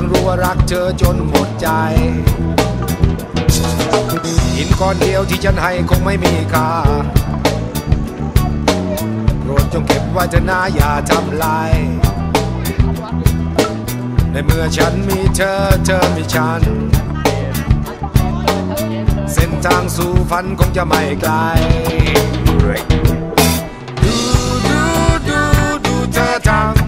ทั้งรู้ว่ารักเธอจนหมดใจหินก้อนเดียวที่ฉันให้คงไม่มีค่าโปรดจงเก็บไว้เถอะนะอย่าทำลาย ในเมื่อฉันมีเธอเธอมีฉัน เส้นทางสู่ฝันคงจะไม่ไกลดูดูดูดูเธอทำ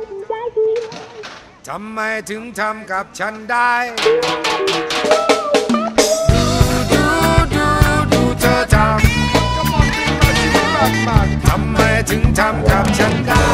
ทำไมถึงทำกับฉันได้ ดูดูดูดูเธอทำทำไมถึงทำกับฉันได้